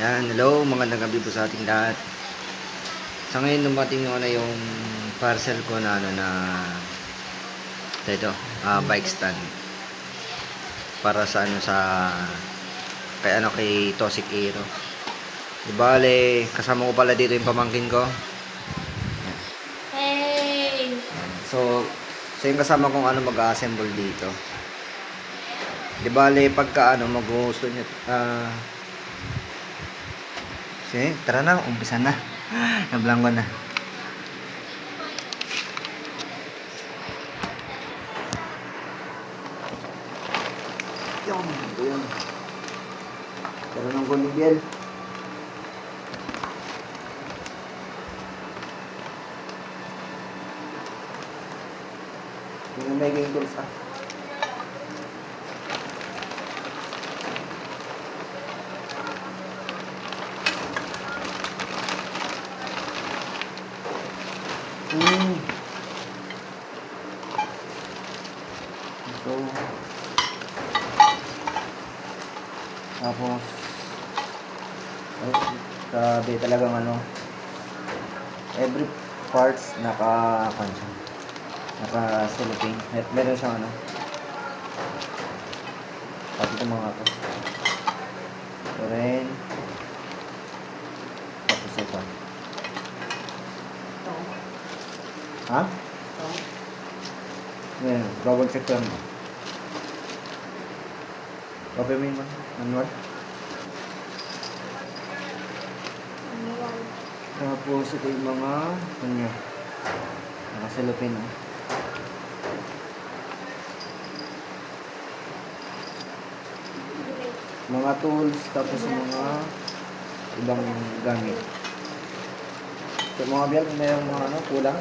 Yan, hello, magandang gabi po sa ating lahat. Sa ngayon, dumating yung, ano, yung parcel ko na ano na ito, ah, bike stand. Para sa ano sa kay ano kay Tosik Aero. Di bale, kasama ko pala dito yung pamangkin ko. Hey! So, so yung kasama kong ano mag-assemble dito. Di bale, pagka ano, mag-gusto niya, ah, sige, tara na, umpisa na. Nablanggo na. Yun, ito yun. Tara ng gulibel. Yun ang may game tools ah. Hmm. Ito. Tapos, ay, grabe talagang ano, every parts naka, siya, naka cellophane. Mer meron siyang ano, pati itong mga to. Ito rin. Tapos ito. Ha? Yan, double check ko mo. Copy mo yun, man. Manual. Manual. Tapos ito yung mga, ano nyo, nakasalupin, oh. Mga tools, tapos mga ibang gamit. So, mga kung mayroong mga ano, kulang.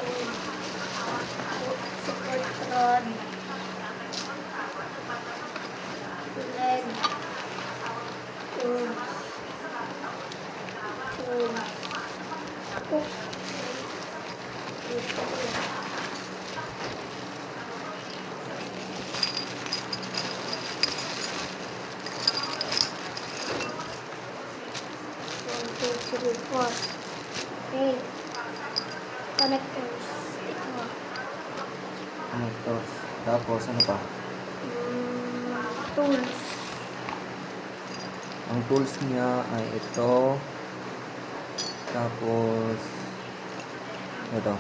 Four. Okay. Connectors. Ito. To? Tapos, ano pa? Mm, tools. Ang tools niya ay ito. Tapos, ito.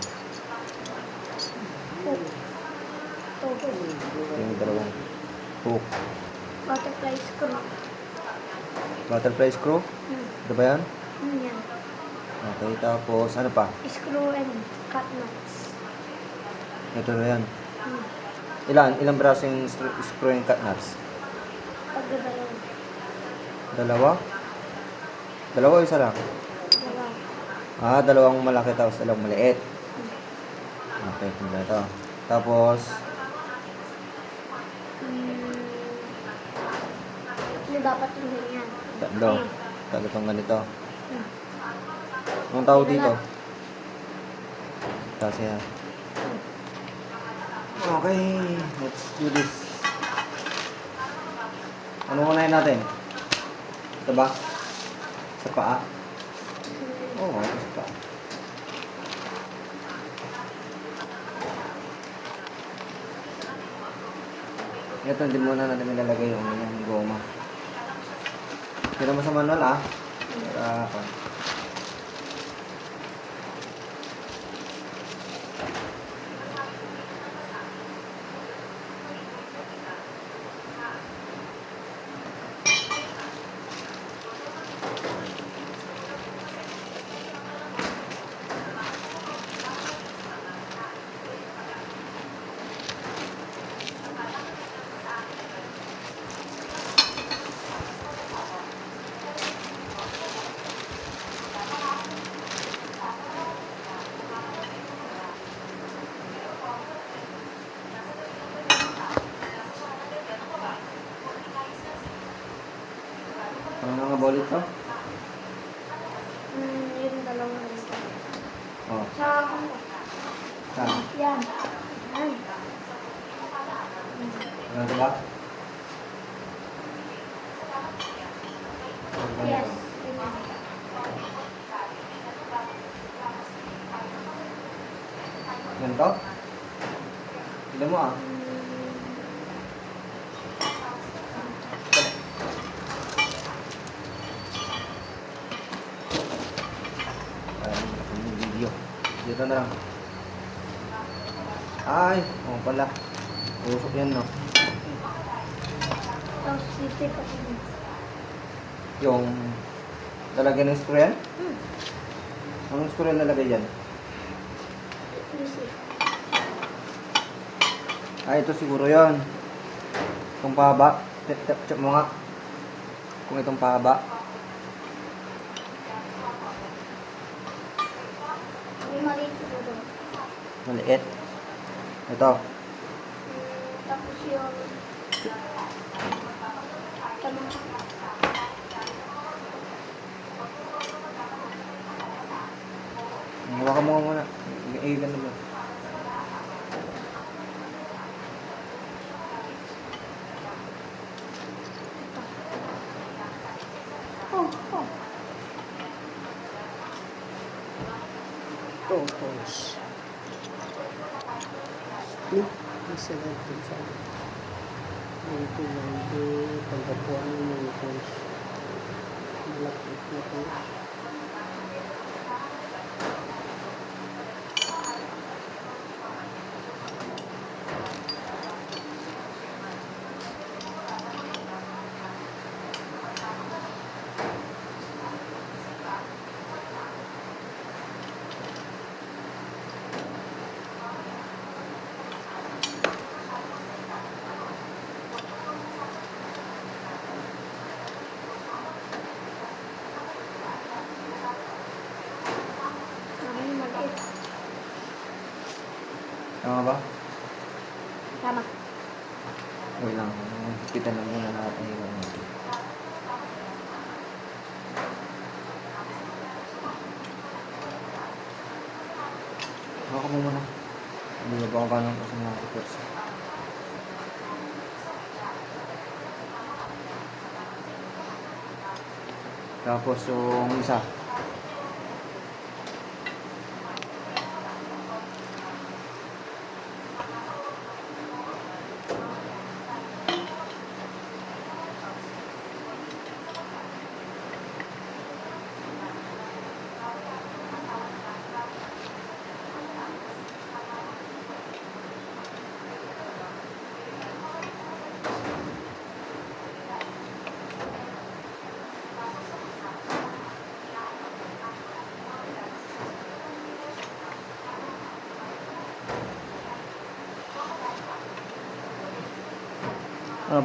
Hook. Ito. Yung dalawang hook. Butterfly screw. Butterfly screw. Hmm. Ito ba? Hmm, yan. Okay, tapos, ano pa? Screw and cut nuts. Ito na yan. Hmm. Ilan? Ilang braso yung screw and cut nuts? Pagdadalaw. Dalawa? Dalawa o isa lang? Dalawa. Ah, dalawang malaki tapos dalawang maliit. Okay, ito. Tapos, Hmm. Tatlo dapat yung ganyan. tatlo. Okay. Tatlo tong ganito. Hmm. Anong tawag dito? Kasi yan. Okay, let's do this. Ano unahin natin? Ito ba? Sa paa? Oo, oh, sa paa. Ito, hindi muna natin nilalagay yung, yung goma. Tira mo sa manual ah. Para, pa. Ano nga bolit to? Hmm, yun dalawa na ito. Oh, Sa ano? saan? Yan. Yan. Ano ito ba? Yes. ganyan. Ganito? Tignan mo ah. Ay, yung video. Dito na lang. Ay, oh pala. Usok yan, no? Tapos rin. Yung lalagyan ng screw yan? Hmm. Anong screw yan nalagay yan? Easy. Ah, ito siguro yon. Itong pahaba. Check mo nga. Kung itong pahaba. May maliit siguro. Maliit. Ito. Tapos yung... Hawakan mo muna. Eh, ganun mo. Oh, oh. Tapos, ni, isa lang ito sa ito lang ito, pagkapuan mo ito, malapit na ito. Tama yung maliit. Tama ba? Tama. Wait lang. Kita na muna natin yung Hawakan mo muna. Hindi ba ako ganun kasi mga kapers. Tapos yung isa.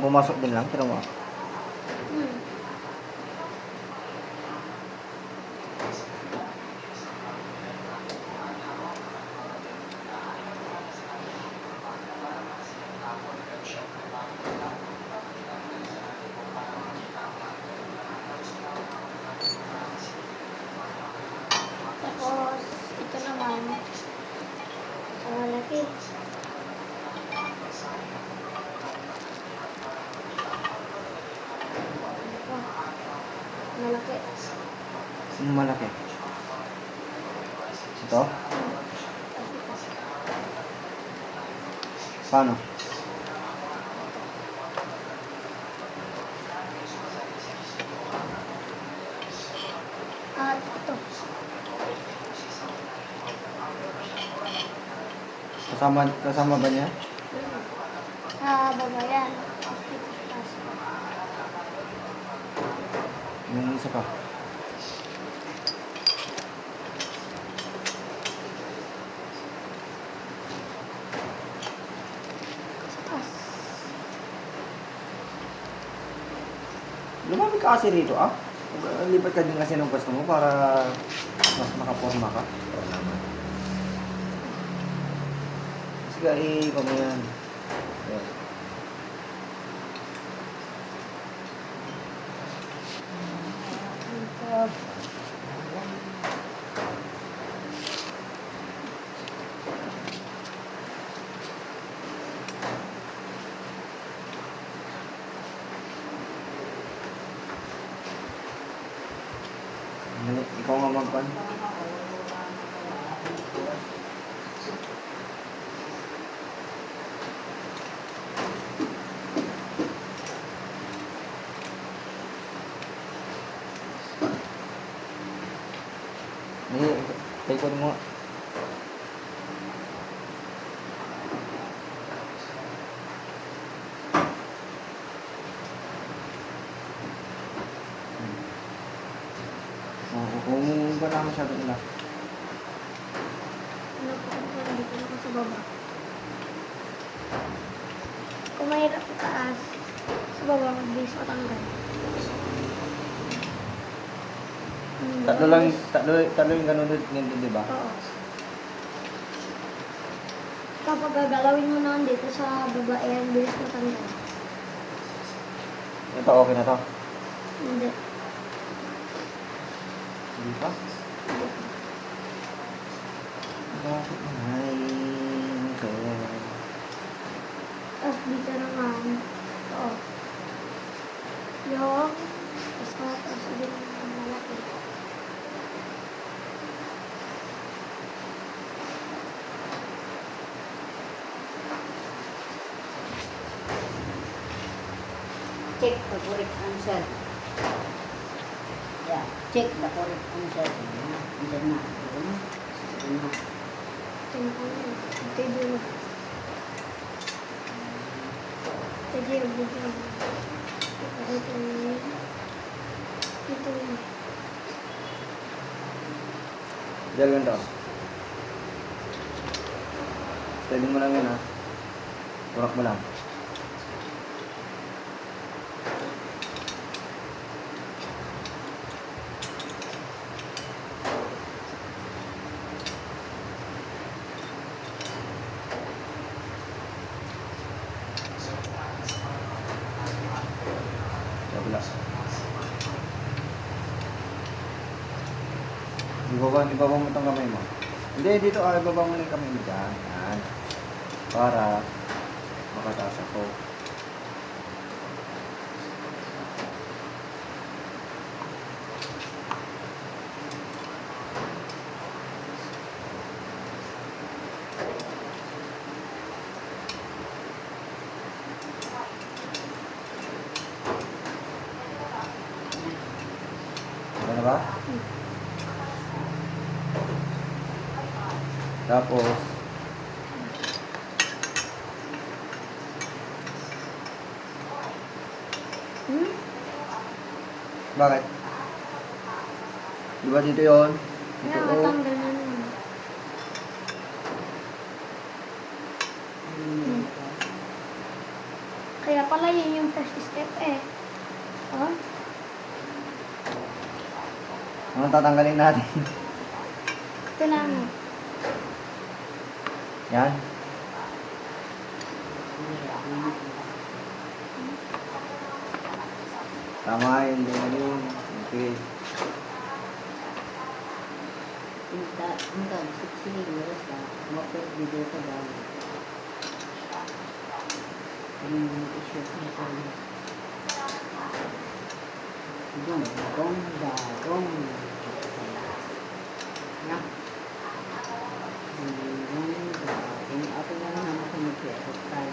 Pumasok din lang. Tira mo. Paano? At ito. Kasama, kasama ba niya? Sa dito sa taas. Yung isa pa. Ka kasi rito, ah. Lipat ka din kasi ng pwesto mo para mas makaporma ka. Sige, eh, kung yan. Yan. Ikaw nga magpan. Hindi, taikon mo. Oo, kung ba na masyado nila. Ano po ako po, dito ako sa baba. Kung mahirap sa taas, sa baba, mag-base o tanggal. Tatlo lang, tatlo, tatlo yung ganun nito, di ba? Oo. Kapag gagalawin mo naman dito sa baba, ayan, bilis mo tanggal. Ito, okay na to. Hindi. Hindi pa? Bakit ay ito? Tapos dito naman, ito. Yung, tapos ka, tapos malaki. Check the correct answer. Yeah, check the correct answer. Andyan na. Andyan na. Andyan na. Ito na Ito yung Diyan ganito. Steady mo lang yun ha. Urak mo lang. Kabila. Ibaba, ibaba mo itong kamay mo. Mo na mo dyan. Yan. Para makataas ako. Ano na ba? Tapos, Hmm? bakit? Di ba dito yun? Dito, oh. na naman. Hmm. Kaya pala yun yung first step eh. Oh, Anong tatanggalin natin? ito na nga. Yan. Tama yun, yun, yun. Okay. Minta, minta, siksi, oras na. Mapit, video ka ba? Ano yung i-shoot mo ko? Gong, gong, da, Gong, da. Ini ako na lang ako mag-shoot tayo.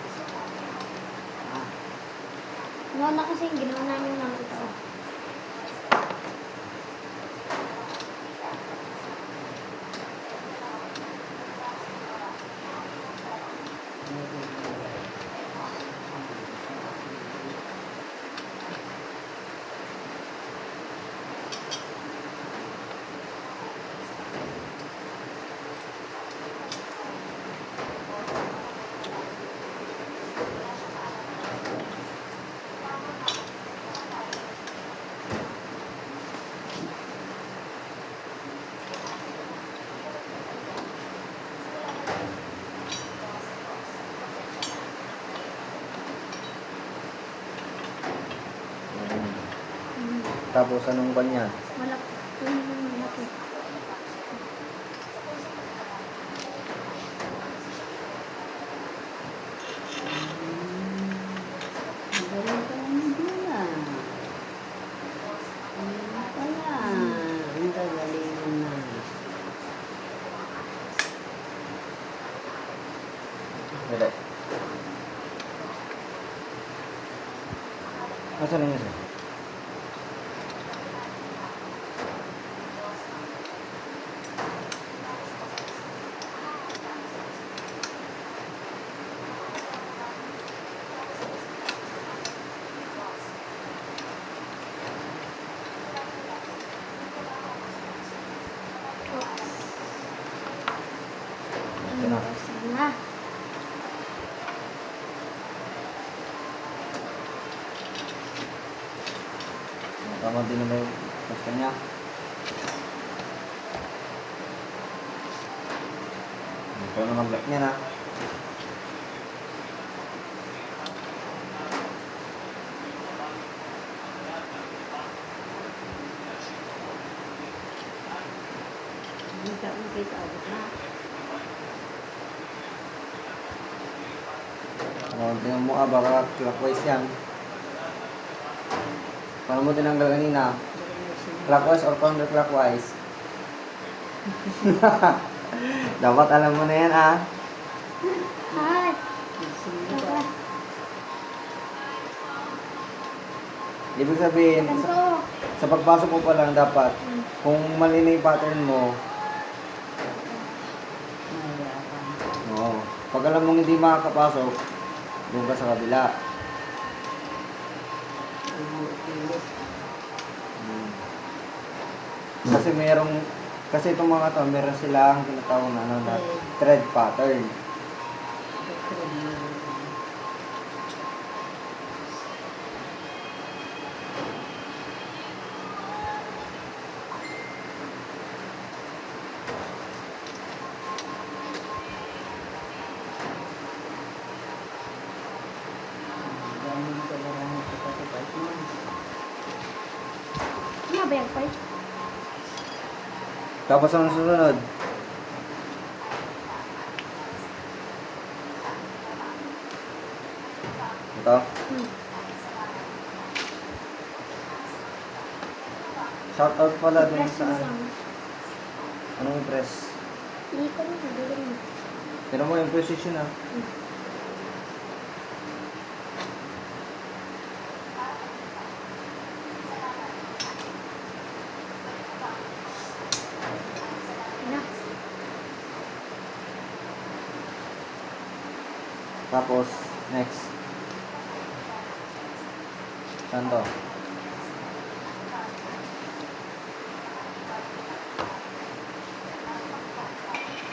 Ah, Noon na kasi ginawa namin lang Tapos anong ba niya? Malaki. Malaki. Dali. Asan na niya siya? Tama din naman yung gusto niya. Ito naman black niya na. Hindi ka makita ako na. Kung tingnan mo ah, baka clockwise yan. Paano mo tinanggal kanina? Clockwise or counterclockwise? Dapat alam mo na yan ah. Tara. Ibig sabihin, sa, sa pagpasok mo pa lang dapat, kung mali na yung pattern mo, oo. Pag alam mong hindi makakapasok, doon ka sa kabila. Ulit-ulit. Hmm. Kasi merong, kasi itong mga to, meron silang tinatawag na ano na thread pattern. Doktor, meron. Dami ng kailangan sa patipay mo. Ano ba yan, Pai? Tapos ang susunod, ito, Hmm. shout out pala dun sa, anong press? Ikot mo, sabihin mo. Pero mo yung precision ah. Na. Tapos, next. Saan to?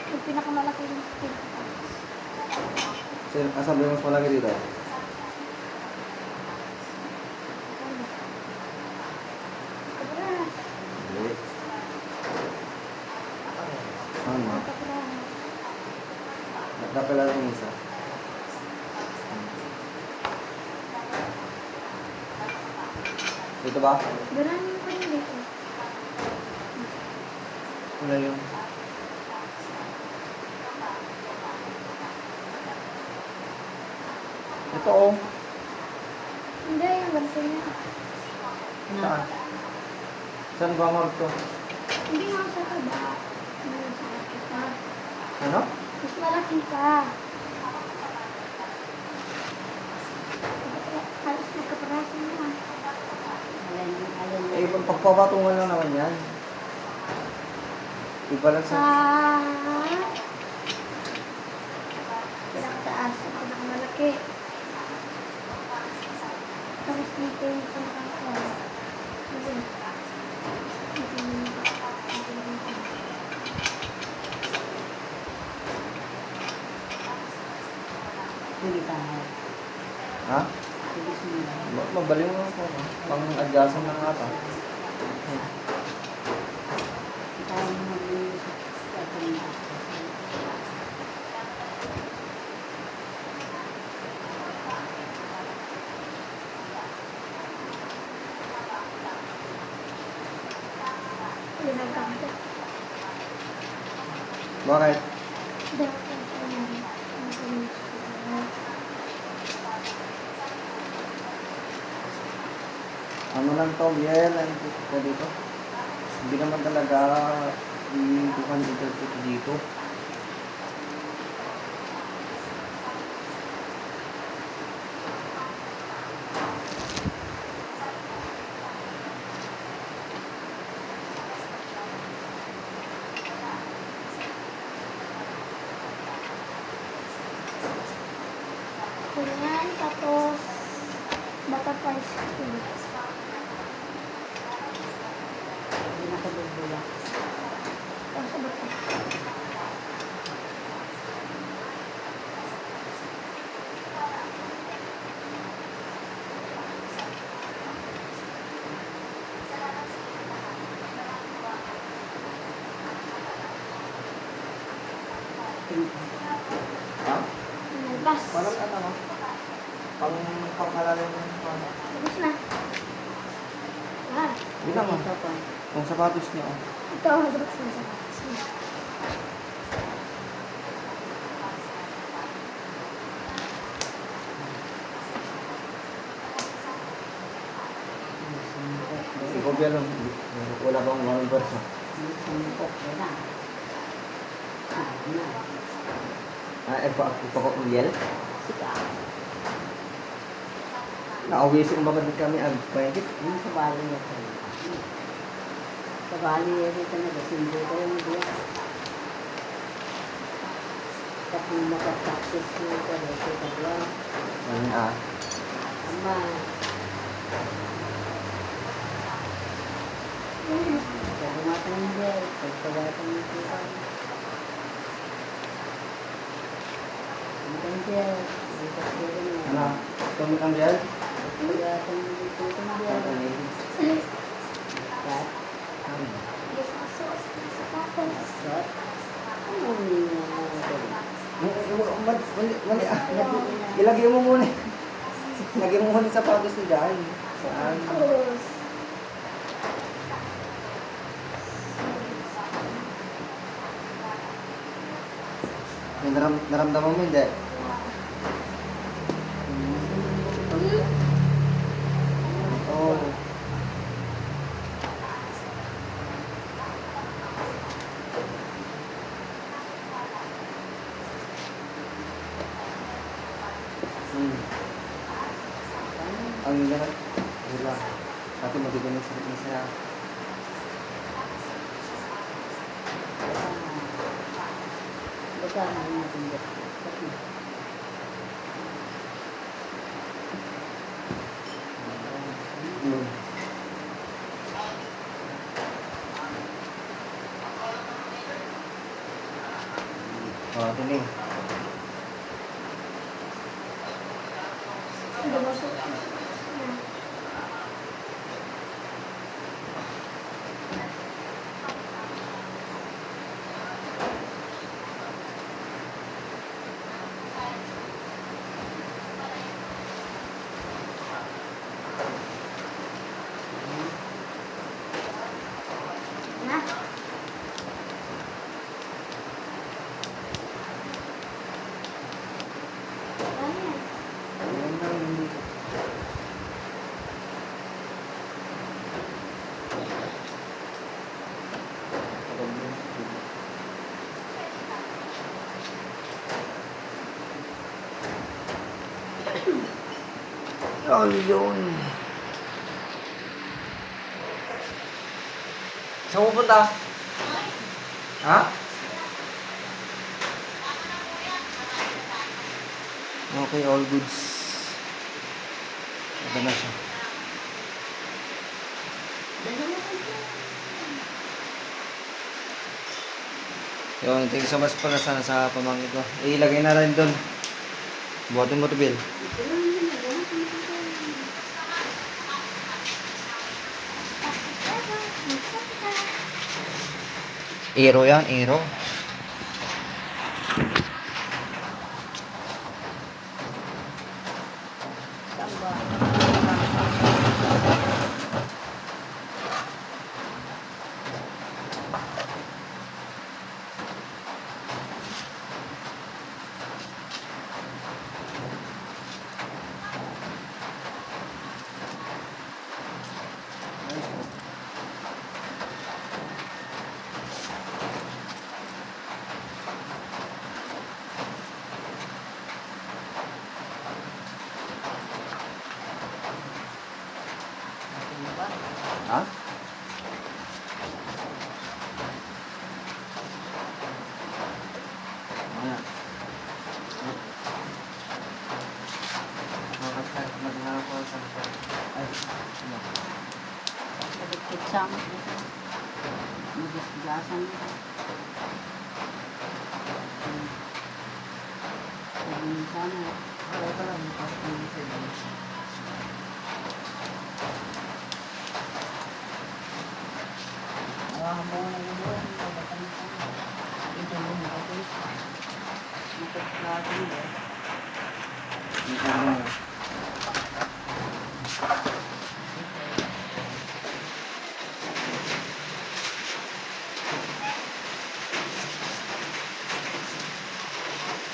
Yung pinakamalaki yung stick. Sir, ba yung mas malaki dito? Kapras. Hindi. Saan mo? Kapras. Nakapila lang yung isa. Dito ba? Ganun yung kanya dito. Wala yung... Ito oh. Hindi, yung ganito niya. Saan? Saan ba mark to? Hindi nga sa taba. Ano. Ano? Mas malaki pa. Halos magkaparasan ah. Alin. Eh, pag- pagpapatungan lang naman yan. Iba lang Sa... sa... Pinakataas. Sa pinakamalaki. Tapos dito yung pinakataas. Hindi tayo. Ha? Hindi sila. Ma- Mabali mo ako. Pang-adjustan na nga ata. Tayo mag-iisip sa ating Ayun ang kamda. Bakit? Dapat ang ayun. Ang kumis ko. Biel? Ano ko dito? Hindi naman talaga i-bukan interpret dito. butterfly Parang ano, no? Pang pangkalalim ng ano. tapos na. Ah, Yun lang, oh. Kung sapatos niya, oh. ito, tapos na sa Ikaw ba lang? Wala bang mga versa? Sumpok na lang. Ah, na. Pa, ito ko Uriel? Sika. Nauwi si umbabad kami ang pwede. Yung sa bali niya rin. Sa bali niya rin talaga. Sindo ko yung diya. Kapag makapaksis niya ka rin. Sa tablang. Ano ah? Ama. Sa bumatang niya. Pagpagatan niya siya. Ang niya. Ang kasira niya. Ano? Tumit ang gel? Pagpagatan niya siya. Ano niya. Kat. sapatos. Kat. Ano niya ito? Mali, mali, mali, ah. Ilagay mo muna. Ilagay mo muna sa sapatos ni Jan. Saan? Naram, naramdaman mo hindi? Oo. Oh. Hmm. Ang lahat. Wala. Ate magigaling sa sakit niya. Magkano ang natin? Hmm. Oh, tining. lumusot. Na. Ayan. Ayan lang, hindi. Oh, yun. Saan pupunta? Ha? Okay, all goods. Ito na siya. Yun, thank you so much pala sana sa pamangkin ko. Ilagay na rin doon. Buhatin mo to, Bill. Aero yan, aero. Ha? Ayan. Makakasal, maghanap ako sa Isama ko ito. Magasgasan ito. Hmm. Sabi niya sana. Wala ka lang. Ah, mo na yun. Ito mo na ako. Mataklado yun.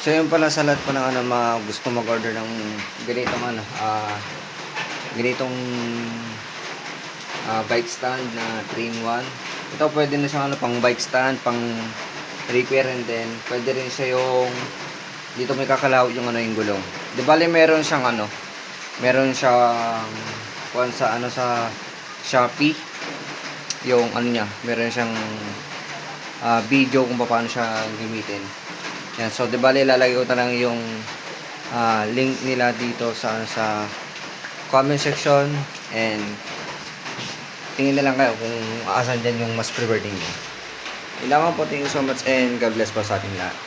So yun pala sa lahat po ng ano, mga gusto mag-order ng ganitong ano, ah ganitong ah, bike stand na 3-in-1. Ito pwede na siyang ano, pang bike stand, pang repair and then pwede rin siya yung dito may kakalaw yung ano yung gulong. Di bale meron siyang ano, meron siyang kuwan sa ano sa Shopee yung ano niya, meron siyang ah, video kung paano siya gamitin. Yan, so di bale ilalagay ko na lang yung ah, link nila dito sa sa comment section and tingin na lang kayo kung asan dyan yung mas preferred ninyo. Yun lamang po, thank you so much and God bless po sa ating lahat.